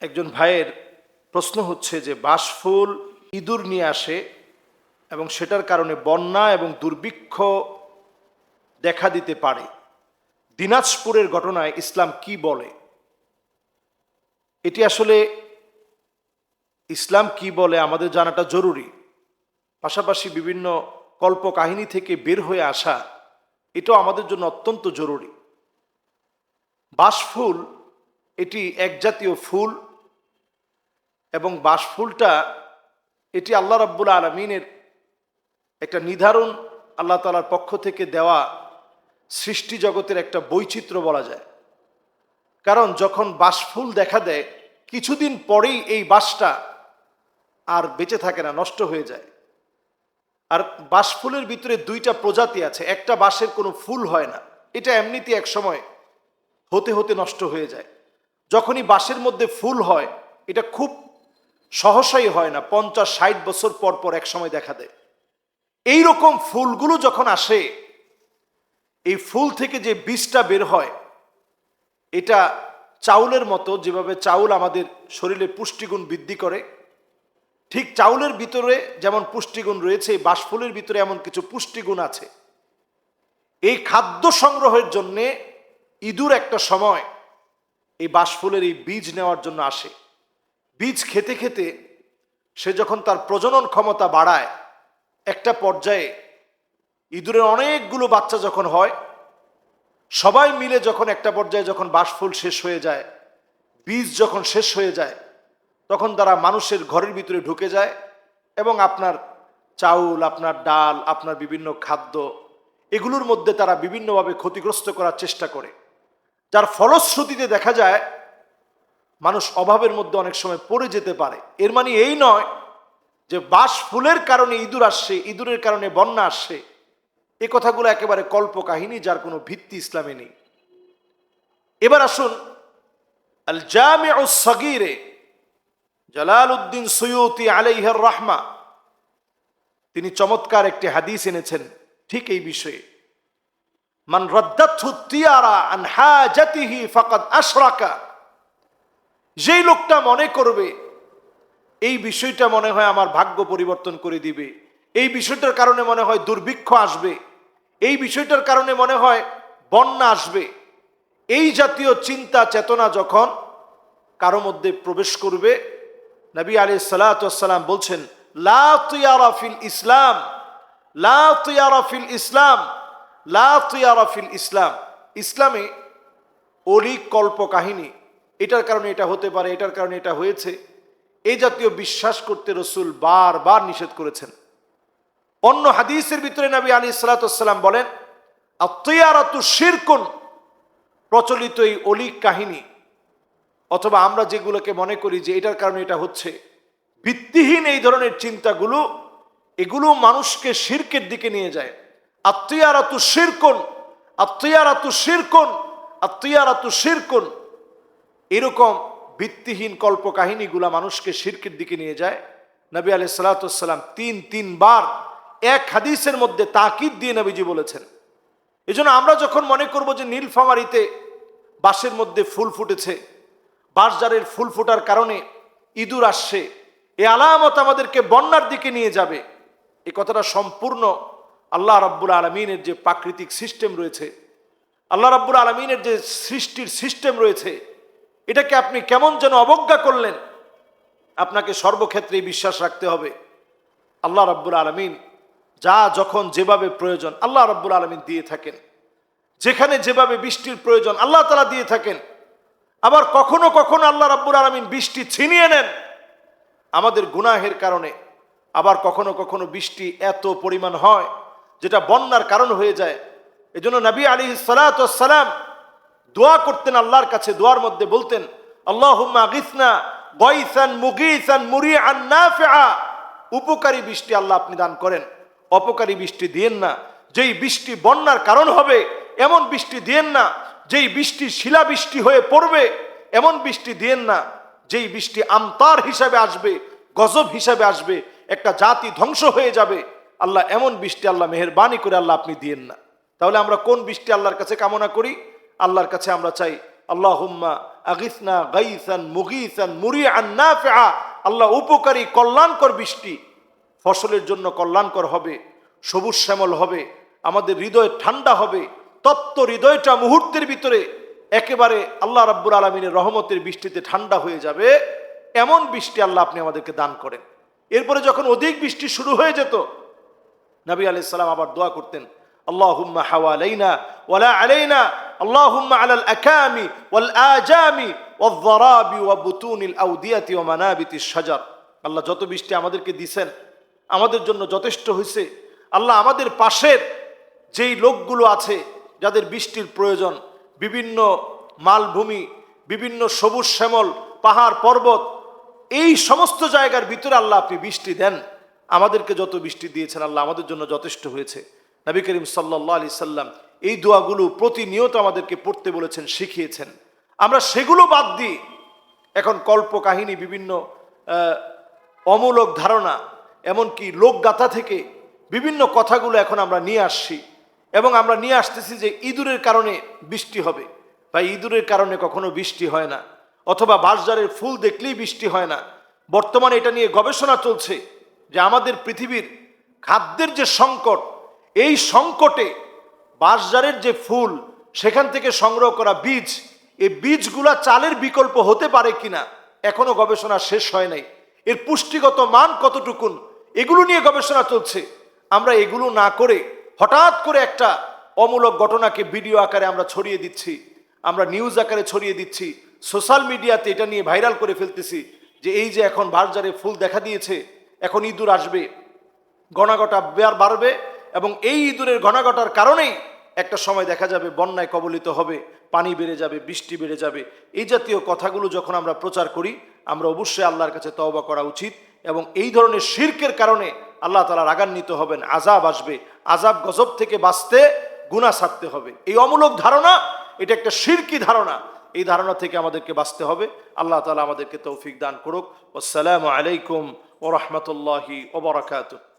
একজন ভাইয়ের প্রশ্ন হচ্ছে যে বাসফুল ইঁদুর নিয়ে আসে এবং সেটার কারণে বন্যা এবং দুর্ভিক্ষ দেখা দিতে পারে। দিনাজপুরের ঘটনায় ইসলাম কি বলে? এটি আসলে ইসলাম কি বলে আমাদের জানাটা জরুরি। পাশাপাশি বিভিন্ন কল্পকাহিনী থেকে বের হয়ে আসা এটাও আমাদের জন্য অত্যন্ত জরুরি। বাসফুল এটি এক জাতীয় ফুল এবং বাসফুলটা এটি আল্লাহ রাব্বুল আলমিনের একটা নির্ধারণ আল্লাহ তালার পক্ষ থেকে দেওয়া সৃষ্টি জগতের একটা বৈচিত্র্য বলা যায়। কারণ যখন বাসফুল দেখা দেয়, কিছুদিন পরেই এই বাসটা আর বেঁচে থাকে না, নষ্ট হয়ে যায়। আর বাসফুলের ভিতরে দুইটা প্রজাতি আছে, একটা বাঁশের কোনো ফুল হয় না। এটা এমনিতে এক সময় হতে হতে নষ্ট হয়ে যায়। যখনই বাঁশের মধ্যে ফুল হয়, এটা খুব সহসাই হয় না, পঞ্চাশ, ষাট বছর পর পর এক সময় দেখা দেয়। এই রকম ফুলগুলো যখন আসে, এই ফুল থেকে যে বীজটা বের হয়, এটা চাউলের মতো, যেভাবে চাউল আমাদের শরীরে পুষ্টিগুণ বৃদ্ধি করে, ঠিক চাউলের ভিতরে যেমন পুষ্টিগুণ রয়েছে, এই বাঁশফুলের ভিতরে এমন কিছু পুষ্টিগুণ আছে। এই খাদ্য সংগ্রহের জন্যে ইঁদুর একটা সময় এই বাঁশফুলের এই বীজ নেওয়ার জন্য আসে। বীজ খেতে খেতে সে যখন তার প্রজনন ক্ষমতা বাড়ায়, একটা পর্যায়ে ইঁদুরের অনেকগুলো বাচ্চা যখন হয়, সবাই মিলে যখন একটা পর্যায়ে যখন বাঁশফুল শেষ হয়ে যায়, বীজ যখন শেষ হয়ে যায়, তখন তারা মানুষের ঘরের ভিতরে ঢুকে যায় এবং আপনার চাউল, আপনার ডাল, আপনার বিভিন্ন খাদ্য, এগুলোর মধ্যে তারা বিভিন্নভাবে ক্ষতিগ্রস্ত করার চেষ্টা করে। যার ফলশ্রুতিতে দেখা যায় মানুষ অভাবের মধ্যে অনেক সময় পড়ে যেতে পারে। এর মানে এই নয় যে বাস ফুলের কারণে ইঁদুর আসছে, ইঁদুরের কারণে বন্যা আসছে। এ কথাগুলো একেবারে কল্প কাহিনী যার কোনো ভিত্তি ইসলামে নেই। এবার আসুন আল জামে ও সগিরে জালাল উদ্দিন সৈয়তি আলাইহর রাহমা। তিনি চমৎকার একটি হাদিস এনেছেন ঠিক এই বিষয়ে। মান রদ্দাথু তিয়ারা আন হাজাতিহি ফাকাদ আশরাকা। যেই লোকটা মনে করবে, এই বিষয়টা মনে হয় আমার ভাগ্য পরিবর্তন করে দিবে। এই বিষয়টার কারণে মনে হয় দুর্ভিক্ষ আসবে। এই বিষয়টার কারণে মনে হয় বন্যা আসবে। এই জাতীয় চিন্তা, চেতনা যখন কারও মধ্যে প্রবেশ করবে, নবী আলী সালাতাম বলছেন, লা তুয়ারা ফিল ইসলাম, লা তুয়ারা ফিল ইসলাম, লা তুয়ারা ফিল ইসলাম। ইসলামে অলিক কল্প কাহিনী এটার কারণে এটা হতে পারে, এটার কারণে এটা হয়েছে। এই জাতীয় বিশ্বাস করতে রসুল বারবার নিষেধ করেছেন। অন্য হাদিসের ভিতরে নবী আলী সালাতাম বলেন আত্মীয়ারাতু শিরকুন প্রচলিত এই অলিক কাহিনী। অথবা আমরা যেগুলোকে মনে করি যে এটার কারণে এটা হচ্ছে। ভিত্তিহীন এই ধরনের চিন্তাগুলো, এগুলো মানুষকে শিরকের দিকে নিয়ে যায়। আত্মীয়ারাতু শিরকুন আত্মীয়ারাতু শিরকুন আত্মীয়ারাতু শিরকুন এরকম ভিত্তিহীন কল্প কাহিনীগুলা মানুষকে শিরকের দিকে নিয়ে যায়। নবী আলি সালাতাম তিন তিনবার এক হাদিসের মধ্যে তাকিদ দিয়ে নবীজি বলেছেন। এই আমরা যখন মনে করব যে নীলফামারিতে বাঁশের মধ্যে ফুল ফুটেছে বাঁশজারের ফুল ফোটার কারণে ইঁদুর আসছে, এ আলামত আমাদেরকে বন্যার দিকে নিয়ে যাবে। এ কথাটা সম্পূর্ণ আল্লাহ রাব্বুল আলমিনের যে প্রাকৃতিক সিস্টেম রয়েছে, আল্লাহ রাব্বুল আলমিনের যে সৃষ্টির সিস্টেম রয়েছে এটাকে আপনি কেমন যেন অবজ্ঞা করলেন, আপনাকে সর্বক্ষেত্রে বিশ্বাস রাখতে হবে। আল্লাহ রাব্বুল আলমিন যা যখন যেভাবে প্রয়োজন, আল্লাহ রাব্বুল আলমিন দিয়ে থাকেন। যেখানে যেভাবে বৃষ্টির প্রয়োজন, আল্লাহ তালা দিয়ে থাকেন। আবার কখনো কখনো আল্লাহ রাব্বুল আলমিন বৃষ্টি ছিনিয়ে নেন আমাদের গুনাহের কারণে। আবার কখনো কখনো বৃষ্টি এত পরিমাণ হয়, যেটা বন্যার কারণ হয়ে যায়। এজন্য নবী আলী সালাম দোয়া করতেন আল্লাহর কাছে, দোয়ার মধ্যে বলতেন নাফিআ। উপকারী বৃষ্টি আল্লাহ আপনি দান করেন। অপকারী বৃষ্টি দিয়েন না। যেই বৃষ্টি বন্যার কারণ হবে, এমন বৃষ্টি দিয়েন না। যেই বৃষ্টি শিলাবৃষ্টি হয়ে পড়বে, এমন বৃষ্টি দিয়েন না। যেই বৃষ্টি আমতার হিসাবে আসবে, গজব হিসাবে আসবে, একটা জাতি ধ্বংস হয়ে যাবে, আল্লাহ এমন বৃষ্টি আল্লাহ মেহরবানি করে আল্লাহ আপনি দিয়েন না। তাহলে আমরা কোন বৃষ্টি আল্লাহর কাছে কামনা করি? আল্লাহর কাছে আমরা চাই আল্লাহ হুম্মা আগিসনা গাইসান মুগিসান মুরিআন নাফিআ। আল্লাহ উপকারী, কল্যাণকর বৃষ্টি। ফসলের জন্য কল্যাণকর হবে, সবুজ শ্যামল হবে, আমাদের হৃদয় ঠান্ডা হবে তত্ত্ব হৃদয়টা মুহূর্তের ভিতরে একেবারে আল্লাহ রাব্বুল আলমিনের রহমতের বৃষ্টিতে ঠান্ডা হয়ে যাবে। এমন বৃষ্টি আল্লাহ আপনি আমাদেরকে দান করেন। এরপরে যখন অধিক বৃষ্টি শুরু হয়ে যেত, নবী আলাইহিস সালাম আবার দোয়া করতেন, আল্লাহুম্মা হাওয়ালাইনা ওয়ালা আলাইনা আল্লাহুম্মা আলাল আজামি ওয়াল যারাবি ওয়া বুতুনিল আউদিয়াতি ওয়া মানাবিতিশ শাজার। আল্লাহ যত বৃষ্টি আমাদেরকে দিছেন, আমাদের জন্য যথেষ্ট হয়েছে আল্লাহ আমাদের পাশের যেই লোকগুলো আছে, যাদের বৃষ্টির প্রয়োজন, বিভিন্ন মালভূমি, বিভিন্ন সবুজ শ্যামল, পাহাড়, পর্বত, এই সমস্ত জায়গার ভিতরে আল্লাহ আপনি বৃষ্টি দেন। আমাদেরকে যত বৃষ্টি দিয়েছেন, আল্লাহ আমাদের জন্য যথেষ্ট হয়েছে। নবী করিম সাল্লাহ আলি সাল্লাম এই দোয়াগুলো প্রতিনিয়ত আমাদেরকে পড়তে বলেছেন, শিখিয়েছেন। আমরা সেগুলো বাদ দিই এখন কল্প কাহিনী বিভিন্ন অমূলক ধারণা, এমনকি লোকগাথা থেকে বিভিন্ন কথাগুলো এখন আমরা নিয়ে আসছি এবং আমরা নিয়ে আসতেছি যে ইঁদুরের কারণে বৃষ্টি হবে। বা ইঁদুরের কারণে কখনো বৃষ্টি হয় না, অথবা বাঁশজারের ফুল দেখলেই বৃষ্টি হয় না। বর্তমানে এটা নিয়ে গবেষণা চলছে যে আমাদের পৃথিবীর খাদ্যের যে সংকট, এই সংকটে বাঁশজারের যে ফুল, সেখান থেকে সংগ্রহ করা বীজ, এই বীজগুলা চালের বিকল্প হতে পারে কিনা, এখনও গবেষণা শেষ হয় নাই। এর পুষ্টিগত মান কতটুকুন, এগুলো নিয়ে গবেষণা চলছে। আমরা এগুলো না করে হঠাৎ করে একটা অমূলক ঘটনাকে ভিডিও আকারে আমরা ছড়িয়ে দিচ্ছি, আমরা নিউজ আকারে ছড়িয়ে দিচ্ছি, সোশ্যাল মিডিয়াতে এটা নিয়ে ভাইরাল করে ফেলতেছি যে এই যে এখন বারজারে ফুল দেখা দিয়েছে, এখন ইঁদুর আসবে গণাগটা বাড়বে এবং এই ইঁদুরের গণাগটার কারণেই একটা সময় দেখা যাবে বন্যায় কবলিত হবে, পানি বেড়ে যাবে, বৃষ্টি বেড়ে যাবে। এই জাতীয় কথাগুলো যখন আমরা প্রচার করি, আমরা অবশ্যই আল্লাহর কাছে তওবা করা উচিত এবং এই ধরনের শির্কের কারণে আল্লাহ তালা রাগান্বিত হবেন আজাব আসবে। আজাব গজব থেকে বাঁচতে গুণা ছাড়তে হবে। এই অমূলক ধারণা, এটা একটা শিরকি ধারণা। এই ধারণা থেকে আমাদেরকে বাঁচতে হবে। আল্লাহ তালা আমাদেরকে তৌফিক দান করুক। আসসালামু আলাইকুম ও রহমতুল্লাহি